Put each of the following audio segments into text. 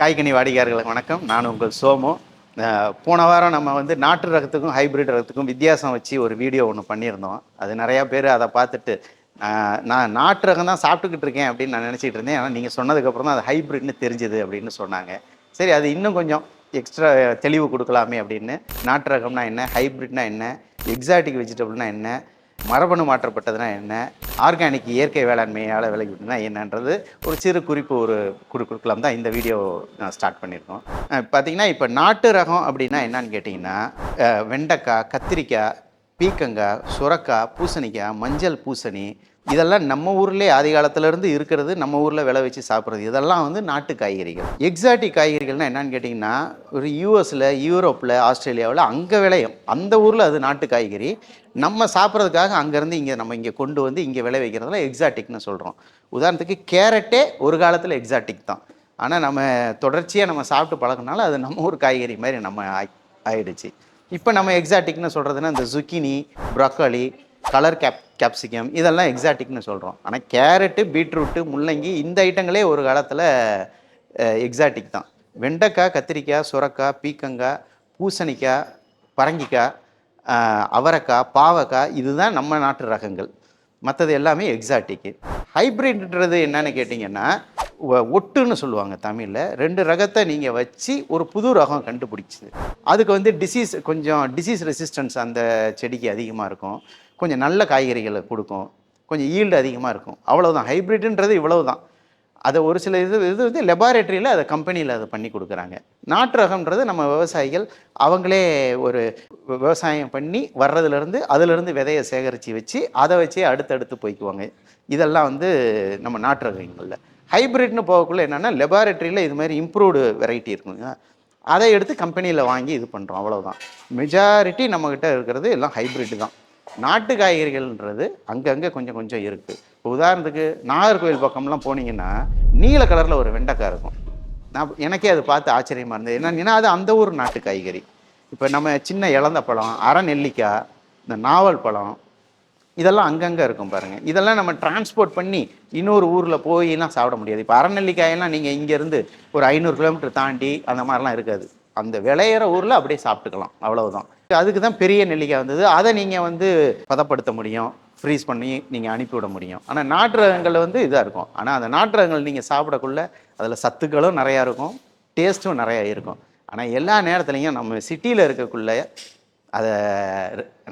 காய்கனி வாடிக்கையாளர்களுக்கு வணக்கம். நான் உங்கள் சோமு. போன வாரம் நம்ம வந்து நாட்டு ரகத்துக்கும் ஹைபிரிட் ரகத்துக்கும் வித்தியாசம் வச்சு ஒரு வீடியோ ஒன்று பண்ணியிருந்தோம். அது நிறையா பேர் அதை பார்த்துட்டு நான் நாட்டு ரகம் தான் சாப்பிட்டுக்கிட்டு இருக்கேன் அப்படின்னு நான் நினச்சிட்டு இருந்தேன். ஆனால் நீங்கள் சொன்னதுக்கப்புறம் தான் அது ஹைபிரிட்னு தெரிஞ்சுது அப்படின்னு சொன்னாங்க. சரி அது இன்னும் கொஞ்சம் எக்ஸ்ட்ரா தெளிவு கொடுக்கலாமே அப்படின்னு. நாட்டு ரகம்னா என்ன ஹைப்ரிட்னா என்ன எக்ஸாட்டிக் வெஜிடபிள்னா என்ன மரபணு மாற்றப்பட்டதுன்னா என்ன? ஆர்கானிக் இயற்கை வேளாண்மையால் விளைவிட்டுனா என்னன்றது ஒரு சிறு குறிப்பு ஒரு கொடுக்கலாம் தான் இந்த வீடியோ நான் ஸ்டார்ட் பண்ணியிருக்கோம். பார்த்தீங்கன்னா இப்போ நாட்டு ரகம் அப்படின்னா என்னன்னு கேட்டிங்கன்னா வெண்டைக்காய் கத்திரிக்காய் பீக்கங்காய் சுரக்காய் பூசணிக்காய் மஞ்சள் பூசணி இதெல்லாம் நம்ம ஊர்லேயே ஆதி காலத்துலேருந்து இருக்கிறது நம்ம ஊரில் விளை வச்சு சாப்பிட்றது. இதெல்லாம் வந்து நாட்டு காய்கறிகள். எக்ஸாட்டிக் காய்கறிகள்னால் என்னன்னு கேட்டிங்கன்னா ஒரு யூஎஸில் யூரோப்பில் ஆஸ்திரேலியாவில் அங்கே விளையும். அந்த ஊரில் அது நாட்டு காய்கறி. நம்ம சாப்பிட்றதுக்காக அங்கேருந்து இங்கே நம்ம இங்கே கொண்டு வந்து இங்கே விளை வைக்கிறதுல எக்ஸாட்டிக்னு சொல்கிறோம் உதாரணத்துக்கு கேரட்டே ஒரு காலத்தில் எக்ஸாட்டிக் தான். ஆனால் நம்ம தொடர்ச்சியாக நம்ம சாப்பிட்டு பழகினால அது நம்ம ஊர் காய்கறி மாதிரி நம்ம ஆயி- ஆயிடுச்சு. இப்போ நம்ம எக்ஸாட்டிக்னு சொல்கிறதுனா இந்த zucchini broccoli colour cap capsicum இதெல்லாம் எக்ஸாட்டிக்னு சொல்கிறோம் ஆனால் கேரட்டு பீட்ரூட்டு முள்ளங்கி இந்த ஐட்டங்களே ஒரு காலத்தில் எக்ஸாட்டிக் தான். வெண்டைக்காய் கத்திரிக்காய் சுரக்காய் பீக்கங்காய் பூசணிக்காய் பரங்கிக்காய் அவரைக்காய் பாவக்காய் இதுதான் நம்ம நாட்டு ரகங்கள். மற்றது எல்லாமே எக்ஸாட்டிக்கு ஹைப்ரிட்ன்றது என்னன்னு கேட்டிங்கன்னா ஒட்டுன்னு சொல்லுவாங்க தமிழில். ரெண்டு ரகத்தை நீங்கள் வச்சு ஒரு புது ரகம் கண்டுபிடிச்சிது. அதுக்கு வந்து டிசீஸ் கொஞ்சம் டிசீஸ் ரெசிஸ்டன்ஸ் அந்த செடிக்கு அதிகமாக இருக்கும். கொஞ்சம் நல்ல காய்கறிகளை கொடுக்கும். கொஞ்சம் ஈல்டு அதிகமாக இருக்கும். அவ்வளோதான் ஹைப்ரிட்ன்றது இவ்வளவு தான் அதை ஒரு சில இது இது வந்து லெபார்ட்டரியில் அதை கம்பெனியில் அதை பண்ணி கொடுக்குறாங்க. நாட்டு ரகம்ன்றது நம்ம விவசாயிகள் அவங்களே ஒரு விவசாயம் பண்ணி வர்றதுலேருந்து அதுலேருந்து விதையை சேகரித்து வச்சு அதை வச்சே அடுத்தடுத்து போய்க்குவாங்க. இதெல்லாம் வந்து நம்ம நாட்டு ரகங்களில். ஹைப்ரிட்னு போகக்குள்ள என்னென்னா லெபார்ட்ரியில் இது மாதிரி இம்ப்ரூவ்டு வெரைட்டி இருக்குங்க. அதை எடுத்து கம்பெனியில் வாங்கி இது பண்ணுறோம் அவ்வளோதான் மெஜாரிட்டி நம்மக்கிட்ட இருக்கிறது எல்லாம் ஹைப்ரிட் தான். நாட்டு காய்கறிகள்ன்றது அங்கங்கே கொஞ்சம் கொஞ்சம் இருக்குது இப்போ உதாரணத்துக்கு நாகர்கோவில் பக்கம்லாம் போனீங்கன்னா நீல கலரில் ஒரு வெண்டைக்காய் இருக்கும். நான் எனக்கே அது பார்த்து ஆச்சரியமாக இருந்தது. என்னன்னா அது அந்த ஊர் நாட்டு காய்கறி. இப்போ நம்ம சின்ன இழந்த பழம் அரை நெல்லிக்காய் இந்த நாவல் பழம் இதெல்லாம் அங்கங்கே இருக்கும் பாருங்கள் இதெல்லாம் நம்ம டிரான்ஸ்போர்ட் பண்ணி இன்னொரு ஊரில் போயெல்லாம் சாப்பிட முடியாது. இப்போ அறநெல்லிக்காயெல்லாம் நீங்கள் இங்கேருந்து ஒரு ஐநூறு கிலோமீட்டர் தாண்டி அந்த மாதிரிலாம் இருக்காது. அந்த விளையிற ஊரில் அப்படியே சாப்பிட்டுக்கலாம். அவ்வளவுதான். அதுக்கு தான் பெரிய நெல்லிக்காய் வந்தது. அதை நீங்கள் வந்து பதப்படுத்த முடியும். ஃப்ரீஸ் பண்ணி நீங்கள் அனுப்பிவிட முடியும். ஆனால் நாட்டு ரகங்கள் வந்து இதாக இருக்கும். ஆனால் அந்த நாட்டு ரகங்கள் நீங்கள் சாப்பிடக்குள்ள அதில் சத்துக்களும் நிறையா இருக்கும். டேஸ்ட்டும் நிறையா இருக்கும். ஆனால் எல்லா நேரத்துலையும் நம்ம சிட்டியில் இருக்கக்குள்ள அதை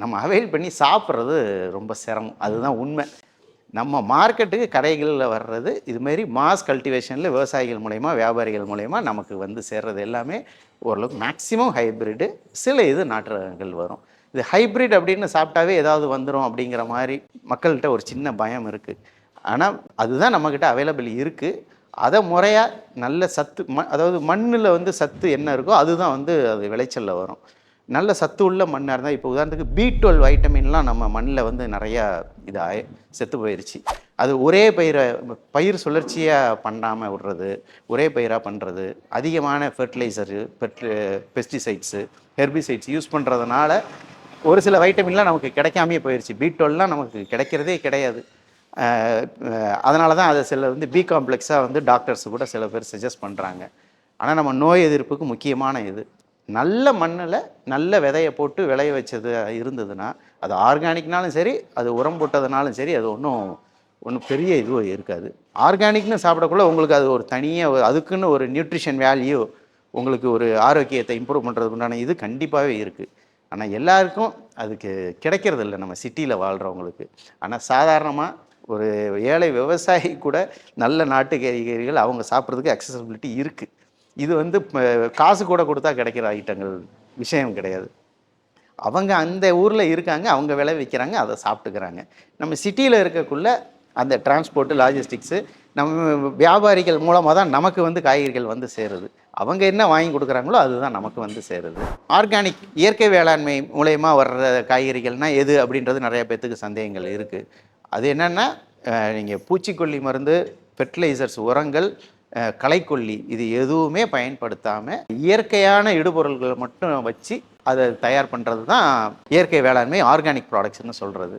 நம்ம அவைல் பண்ணி சாப்பிட்றது ரொம்ப சிரமம். அதுதான் உண்மை. நம்ம மார்க்கெட்டுக்கு கடைகளில் வர்றது இதுமாரி மாஸ் கல்டிவேஷனில் விவசாயிகள் மூலயமா வியாபாரிகள் மூலயமா நமக்கு வந்து சேர்றது எல்லாமே ஓரளவுக்கு மேக்ஸிமம் ஹைப்ரிட்டு சில இது நாட்டு ரகங்கள் வரும். இது ஹைப்ரிட் அப்படின்னு சாப்பிட்டாவே ஏதாவது வந்துடும் அப்படிங்கிற மாதிரி மக்கள்கிட்ட ஒரு சின்ன பயம் இருக்குது ஆனால் அதுதான் நம்மக்கிட்ட அவைலபிள் இருக்குது அதை முறையாக நல்ல சத்து ம அதாவது மண்ணில் வந்து சத்து என்ன இருக்கோ அதுதான் வந்து அது விளைச்சலில் வரும். நல்ல சத்து உள்ள மண்ணாக இருந்தால் இப்போ உதாரணத்துக்கு பி டுவெல் வைட்டமின்லாம் நம்ம மண்ணில் வந்து நிறையா இதாக செத்து போயிடுச்சு அது ஒரே பயிரை பயிர் சுழற்சியாக பண்ணாமல் விடுறது ஒரே பயிராக பண்ணுறது அதிகமான ஃபெர்டிலைசரு பெஸ்டிசைட்ஸு ஹெர்பிசைட்ஸ் யூஸ் பண்ணுறதுனால ஒரு சில வைட்டமின்லாம் நமக்கு கிடைக்காமையே போயிடுச்சு பி டுவெல்லாம் நமக்கு கிடைக்கிறதே கிடையாது. அதனால தான் அதை சில வந்து பி காம்ப்ளெக்ஸாக வந்து டாக்டர்ஸ் கூட சில பேர் சஜஸ்ட் பண்ணுறாங்க ஆனால் நம்ம நோய் எதிர்ப்புக்கு முக்கியமான இது. நல்ல மண்ணில் நல்ல விதையை போட்டு விளைய வச்சது இருந்ததுன்னா அது ஆர்கானிக்னாலும் சரி அது உரம் போட்டதுனாலும் சரி அது ஒன்றும் ஒன்றும் பெரிய இதுவும் இருக்காது. ஆர்கானிக்னு சாப்பிடக்குள்ள உங்களுக்கு அது ஒரு தனியாக அதுக்குன்னு ஒரு நியூட்ரிஷன் வேல்யூ உங்களுக்கு ஒரு ஆரோக்கியத்தை இம்ப்ரூவ் பண்ணுறதுக்கு உண்டான இது கண்டிப்பாகவே இருக்குது ஆனால் எல்லாருக்கும் அதுக்கு கிடைக்கிறது இல்லை நம்ம சிட்டியில் வாழ்கிறவங்களுக்கு ஆனால் சாதாரணமாக ஒரு ஏழை விவசாயி கூட நல்ல நாட்டு கறிகறிகள் அவங்க சாப்பிட்றதுக்கு அக்சசபிலிட்டி இருக்குது இது வந்து காசு கூட கொடுத்தா கிடைக்கிற ஐட்டங்கள் விஷயம் கிடையாது. அவங்க அந்த ஊரில் இருக்காங்க அவங்க விளை விற்கிறாங்க அதை சாப்பிட்டுக்கிறாங்க. நம்ம சிட்டியில் இருக்கக்குள்ள அந்த டிரான்ஸ்போர்ட்டு லாஜிஸ்டிக்ஸு நம்ம வியாபாரிகள் மூலமாக தான் நமக்கு வந்து காய்கறிகள் வந்து சேருது. அவங்க என்ன வாங்கி கொடுக்குறாங்களோ அதுதான் நமக்கு வந்து சேருது. ஆர்கானிக் இயற்கை வேளாண்மை மூலயமா வர்ற காய்கறிகள்னால் எது அப்படின்றது நிறைய பேர்த்துக்கு சந்தேகங்கள் இருக்குது அது என்னென்னா நீங்கள் பூச்சிக்கொல்லி மருந்து ஃபெர்டிலைசர்ஸ் உரங்கள் களைக்கொல்லி இது எதுவுமே பயன்படுத்தாமல் இயற்கையான இடுபொருள்களை மட்டும் வச்சு அதை தயார் பண்ணுறது தான் இயற்கை வேளாண்மை ஆர்கானிக் ப்ராடக்ட்ஸ்னு சொல்கிறது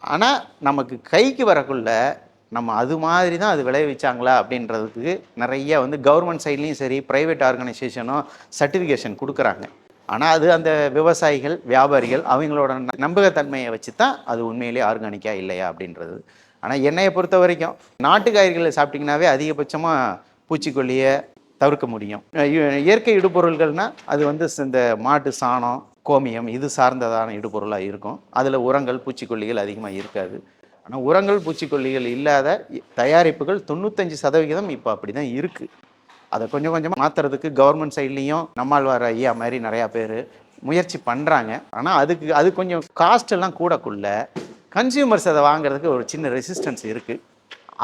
ஆனால் நமக்கு கைக்கு வரக்குள்ள நம்ம அது மாதிரி தான் அது விளைவிச்சாங்களா அப்படின்றதுக்கு நிறைய வந்து கவர்மெண்ட் சைட்லேயும் சரி ப்ரைவேட் ஆர்கனைசேஷனும் சர்டிஃபிகேஷன் கொடுக்குறாங்க. ஆனால் அது அந்த விவசாயிகள் வியாபாரிகள் அவங்களோட ந- நம்பகத்தன்மையை வச்சு தான் அது உண்மையிலேயே ஆர்கானிக்கா இல்லையா அப்படின்றது. ஆனால் என்னையை பொறுத்த வரைக்கும் நாட்டு காய்கறிகளை சாப்பிட்டிங்கனாவே அதிகபட்சமாக பூச்சிக்கொல்லியை தவிர்க்க முடியும். இயற்கை இடுபொருள்கள்னால் அது வந்து இந்த மாட்டு சாணம் கோமியம் இது சார்ந்ததான இடுபொருளாக இருக்கும். அதில் உரங்கள் பூச்சிக்கொல்லிகள் அதிகமாக இருக்காது. ஆனால் உரங்கள் பூச்சிக்கொல்லிகள் இல்லாத தயாரிப்புகள் தொண்ணூத்தஞ்சு சதவிகிதம் இப்போ அப்படி தான் இருக்குது அதை கொஞ்சம் கொஞ்சமாக மாற்றுறதுக்கு கவர்மெண்ட் சைட்லேயும் நம்மாழ்வார் ஐயா மாதிரி நிறையா பேர் முயற்சி பண்ணுறாங்க ஆனால் அதுக்கு அது கொஞ்சம் காஸ்ட் எல்லாம் கூடக்குள்ள கன்சியூமர்ஸ் அதை வாங்குறதுக்கு ஒரு சின்ன ரெசிஸ்டன்ஸ் இருக்குது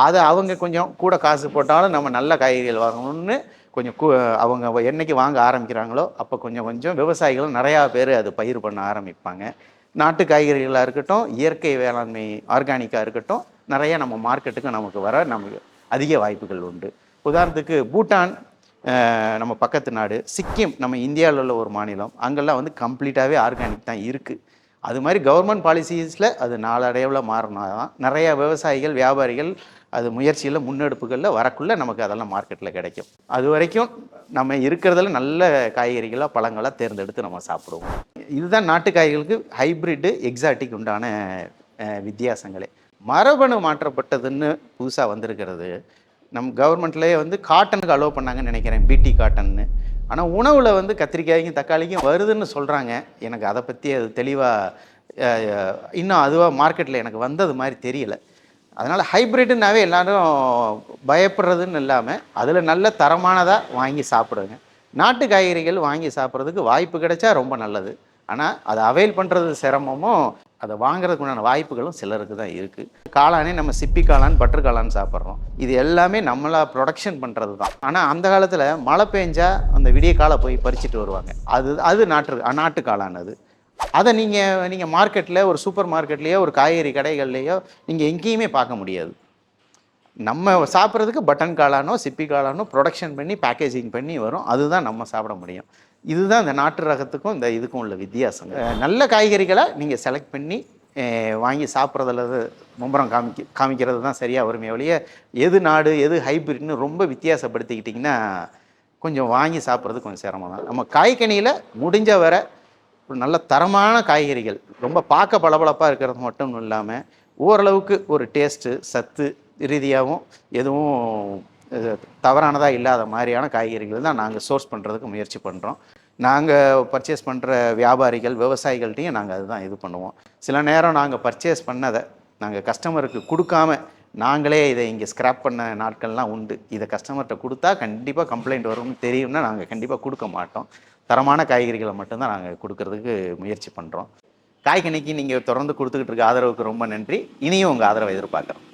அதை அவங்க கொஞ்சம் கூட காசு போட்டாலும் நம்ம நல்ல காய்கறிகள் வாங்கணும்னு கொஞ்சம் கூ அவங்க என்னைக்கு வாங்க ஆரம்பிக்கிறாங்களோ அப்போ கொஞ்சம் கொஞ்சம் விவசாயிகளும் நிறையா பேர் அது பயிர் பண்ண ஆரம்பிப்பாங்க. நாட்டு காய்கறிகளாக இருக்கட்டும் இயற்கை வேளாண்மை ஆர்கானிக்காக இருக்கட்டும் நிறைய நம்ம மார்க்கெட்டுக்கு நமக்கு வர நமக்கு அதிக வாய்ப்புகள் உண்டு. உதாரணத்துக்கு பூட்டான் நம்ம பக்கத்து நாடு சிக்கிம் நம்ம இந்தியாவில் உள்ள ஒரு மாநிலம் அங்கெல்லாம் வந்து கம்ப்ளீட்டாகவே ஆர்கானிக் தான் இருக்குது அது மாதிரி கவர்மெண்ட் பாலிசிஸில் அது நாளடைவில் மாறினா தான் நிறையா விவசாயிகள் வியாபாரிகள் அது முயற்சியில் முன்னெடுப்புகளில் வரக்குள்ளே நமக்கு அதெல்லாம் மார்க்கெட்டில் கிடைக்கும். அது வரைக்கும் நம்ம இருக்கிறதுல நல்ல காய்கறிகளாக பழங்களாக தேர்ந்தெடுத்து நம்ம சாப்பிடுவோம். இதுதான் நாட்டு காய்களுக்கு ஹைப்ரிட்டு எக்ஸாட்டிக் உண்டான வித்தியாசங்களே. மரபணு மாற்றப்பட்டதுன்னு புதுசாக வந்திருக்கிறது. நம் கவர்மெண்ட்லேயே வந்து காட்டனுக்கு அலோவ் பண்ணாங்கன்னு நினைக்கிறேன். பிடி காட்டன்னு ஆனால் உணவில் வந்து கத்திரிக்காய்க்கும் தக்காளிக்கும் வருதுன்னு சொல்கிறாங்க எனக்கு அதை பற்றி அது தெளிவாக இன்னும் அதுவாக மார்க்கெட்டில் எனக்கு வந்தது மாதிரி தெரியல. அதனால் ஹைப்ரிட்னாவே எல்லோரும் பயப்படுறதுன்னு இல்லாமல் அதில் நல்ல தரமானதாக வாங்கி சாப்பிடுங்க. நாட்டு காய்கறிகள் வாங்கி சாப்பிட்றதுக்கு வாய்ப்பு கிடைச்சா ரொம்ப நல்லது. ஆனால் அதை அவைல் பண்ணுறது சிரமமும் அதை வாங்குறதுக்கு உண்டான வாய்ப்புகளும் சிலருக்கு தான் இருக்குது காளானே நம்ம சிப்பி காளான் பட்டர் காளான் சாப்பிட்றோம். இது எல்லாமே நம்மளா ப்ரொடக்ஷன் பண்ணுறது தான். ஆனால் அந்த காலத்தில் மழை பெஞ்சா அந்த விடிய காலை போய் பறிச்சுட்டு வருவாங்க. அது அது நாட்டு நாட்டு காளான் அது. அதை நீங்கள் நீங்கள் மார்க்கெட்டில் ஒரு சூப்பர் மார்க்கெட்லேயோ ஒரு காய்கறி கடைகள்லையோ நீங்கள் எங்கேயுமே பார்க்க முடியாது. நம்ம சாப்பிட்றதுக்கு பட்டன் காளானோ சிப்பி காளானோ ப்ரொடக்ஷன் பண்ணி பேக்கேஜிங் பண்ணி வரும். அதுதான் நம்ம சாப்பிட முடியும். இதுதான் இந்த நாட்டு ரகத்துக்கும் இந்த இதுக்கும் உள்ள வித்தியாசம் நல்ல காய்கறிகளை நீங்கள் செலக்ட் பண்ணி வாங்கி சாப்பிட்றதுல மும்பரம் காமிக்க காமிக்கிறது தான் சரியாக வருமே ஒழிய எது நாடு எது ஹைப்ரிட்னு ரொம்ப வித்தியாசப்படுத்திக்கிட்டிங்கன்னா கொஞ்சம் வாங்கி சாப்பிட்றது கொஞ்சம் சிரமம் தான். நம்ம காய்கனியில் முடிஞ்ச வரை ஒரு நல்ல தரமான காய்கறிகள் ரொம்ப பார்க்க பளபளப்பாக இருக்கிறது மட்டும் இல்லாமல் ஓரளவுக்கு ஒரு டேஸ்ட்டு சத்து ரீதியாகவும் எதுவும் தவறானதாக இல்லாத மாதிரியான காய்கறிகள் தான் நாங்கள் சோர்ஸ் பண்ணுறதுக்கு முயற்சி பண்ணுறோம் நாங்கள் பர்ச்சேஸ் பண்ணுற வியாபாரிகள் விவசாயிகள்ட்டையும் நாங்கள் அதுதான் இது பண்ணுவோம். சில நேரம் நாங்கள் பர்ச்சேஸ் பண்ணதை நாங்கள் கஸ்டமருக்கு கொடுக்காம நாங்களே இதை இங்கே ஸ்க்ராப் பண்ண நாட்கள்லாம் உண்டு. இதை கஸ்டமர்கிட்ட கொடுத்தா கண்டிப்பாக கம்ப்ளைண்ட் வரும்னு தெரியும்னா நாங்கள் கண்டிப்பாக கொடுக்க மாட்டோம். தரமான காய்கறிகளை மட்டும்தான் நாங்கள் கொடுக்கறதுக்கு முயற்சி பண்ணுறோம் காய்கனிக்கு நீங்கள் தொடர்ந்து கொடுத்துக்கிட்டு இருக்க ஆதரவுக்கு ரொம்ப நன்றி. இனியும் உங்கள் ஆதரவை எதிர்பார்க்குறோம்.